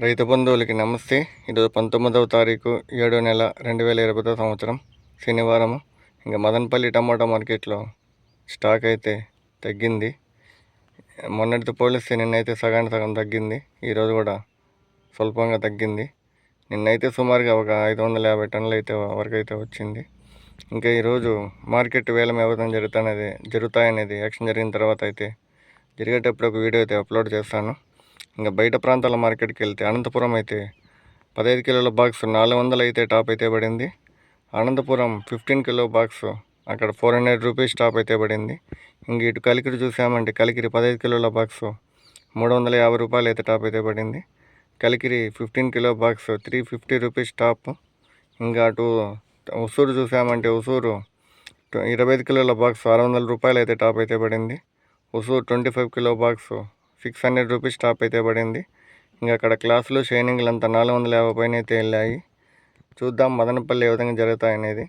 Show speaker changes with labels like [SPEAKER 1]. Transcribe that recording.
[SPEAKER 1] రైతు బంధువులకి నమస్తే. ఈరోజు పంతొమ్మిదవ తారీఖు ఏడో నెల రెండు వేల ఇరవై సంవత్సరం శనివారం ఇంకా మదనపల్లి టమాటా మార్కెట్లో స్టాక్ అయితే తగ్గింది. మొన్నటితో పోలిస్తే నిన్నైతే సగానికి సగం తగ్గింది. ఈరోజు కూడా స్వల్పంగా తగ్గింది. నిన్నైతే సుమారుగా ఒక ఐదు వందల యాభై టన్నులు అయితే వరకు అయితే వచ్చింది. ఇంకా ఈరోజు మార్కెట్ వేలం ఇవ్వడం జరుగుతున్నది జరుగుతాయనేది యాక్షన్ జరిగిన తర్వాత అయితే జరిగేటప్పుడు ఒక వీడియో అయితే అప్లోడ్ చేస్తాను. ఇంకా బయట ప్రాంతాల మార్కెట్కి వెళ్తే అనంతపురం అయితే పదహైదు కిలోల బాక్స్ నాలుగు వందలు అయితే టాప్ అయితే పడింది. అనంతపురం ఫిఫ్టీన్ కిలో బాక్స్ అక్కడ ఫోర్ హండ్రెడ్ రూపీస్ టాప్ అయితే పడింది. ఇంక ఇటు కలికిరి చూసామంటే కలికిరి పదహైదు కిలోల బాక్స్ మూడు వందల యాభై రూపాయలు అయితే టాప్ అయితే పడింది. Kalikiri fifteen kilo box three fifty rupees top. ఇంకా అటు ఉసూరు చూసామంటే ఉసూరు ఇరవై ఐదు కిలోల బాక్స్ ఆరు వందల రూపాయలు అయితే టాప్ అయితే పడింది. Usuru twenty five kilo box six hundred rupees top అయితే పడింది. ఇంకా అక్కడ క్లాసులు షైనింగ్లు అంతా నాలుగు వందల యాభై పైన అయితే వెళ్ళాయి. చూద్దాం మదనపల్లి ఏ విధంగా జరుగుతాయనేది.